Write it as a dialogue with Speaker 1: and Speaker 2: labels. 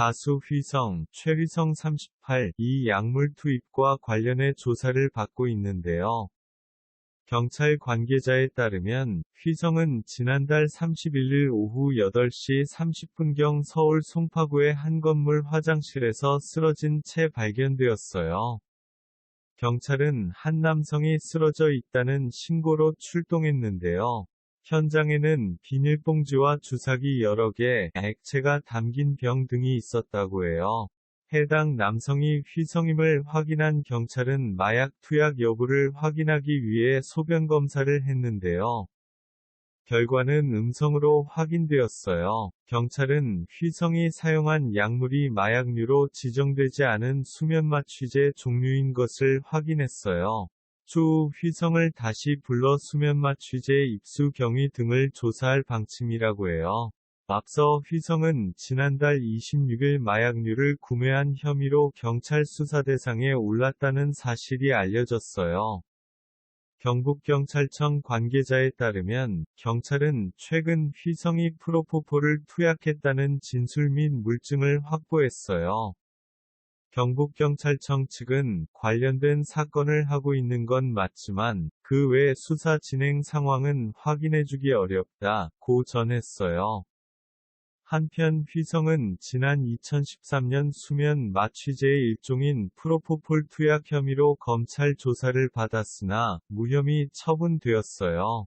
Speaker 1: 가수 휘성, 최휘성 38, 이 약물 투입과 관련해 조사를 받고 있는데요. 경찰 관계자에 따르면 휘성은 지난달 31일 오후 8시 30분경 서울 송파구의 한 건물 화장실에서 쓰러진 채 발견되었어요. 경찰은 한 남성이 쓰러져 있다는 신고로 출동했는데요. 현장에는 비닐봉지와 주사기 여러 개, 액체가 담긴 병 등이 있었다고 해요. 해당 남성이 휘성임을 확인한 경찰은 마약 투약 여부를 확인하기 위해 소변 검사를 했는데요. 결과는 음성으로 확인되었어요. 경찰은 휘성이 사용한 약물이 마약류로 지정되지 않은 수면마취제 종류인 것을 확인했어요. 추후 휘성을 다시 불러 수면마취제 입수 경위 등을 조사할 방침이라고 해요. 앞서 휘성은 지난달 26일 마약류를 구매한 혐의로 경찰 수사 대상에 올랐다는 사실이 알려졌어요. 경북경찰청 관계자에 따르면 경찰은 최근 휘성이 프로포폴을 투약했다는 진술 및 물증을 확보했어요. 경북경찰청 측은 관련된 사건을 하고 있는 건 맞지만 그 외 수사 진행 상황은 확인해주기 어렵다 고 전했어요. 한편 휘성은 지난 2013년 수면 마취제의 일종인 프로포폴 투약 혐의로 검찰 조사를 받았으나 무혐의 처분되었어요.